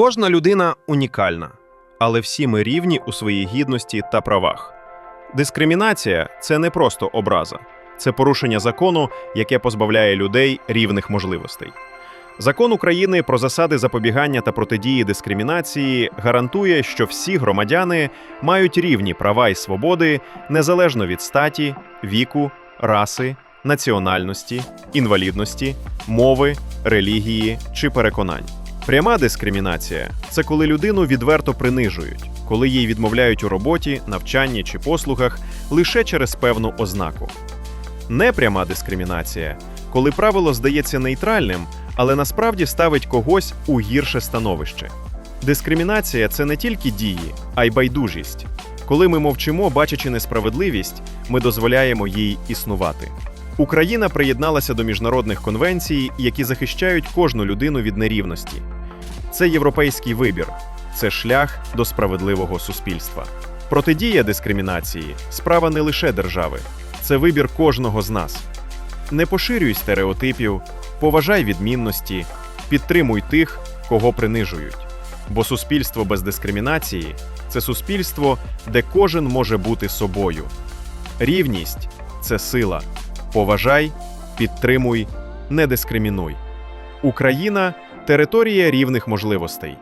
Кожна людина унікальна, але всі ми рівні у своїй гідності та правах. Дискримінація це не просто образа, це порушення закону, яке позбавляє людей рівних можливостей. Закон України про засади запобігання та протидії дискримінації гарантує, що всі громадяни мають рівні права і свободи незалежно від статі, віку, раси, національності, інвалідності, мови, релігії чи переконань. Пряма дискримінація це коли людину відверто принижують, коли їй відмовляють у роботі, навчанні чи послугах лише через певну ознаку. Непряма дискримінація коли правило здається нейтральним, але насправді ставить когось у гірше становище. Дискримінація це не тільки дії, а й байдужість. Коли ми мовчимо, бачачи несправедливість, ми дозволяємо їй існувати. Україна приєдналася до міжнародних конвенцій, які захищають кожну людину від нерівності. Це європейський вибір, це шлях до справедливого суспільства. Протидія дискримінації справа не лише держави, це вибір кожного з нас. Не поширюй стереотипів, поважай відмінності, підтримуй тих, кого принижують. Бо суспільство без дискримінації це суспільство, де кожен може бути собою. Рівність це сила. Поважай, підтримуй, не дискримінуй. Україна територія рівних можливостей.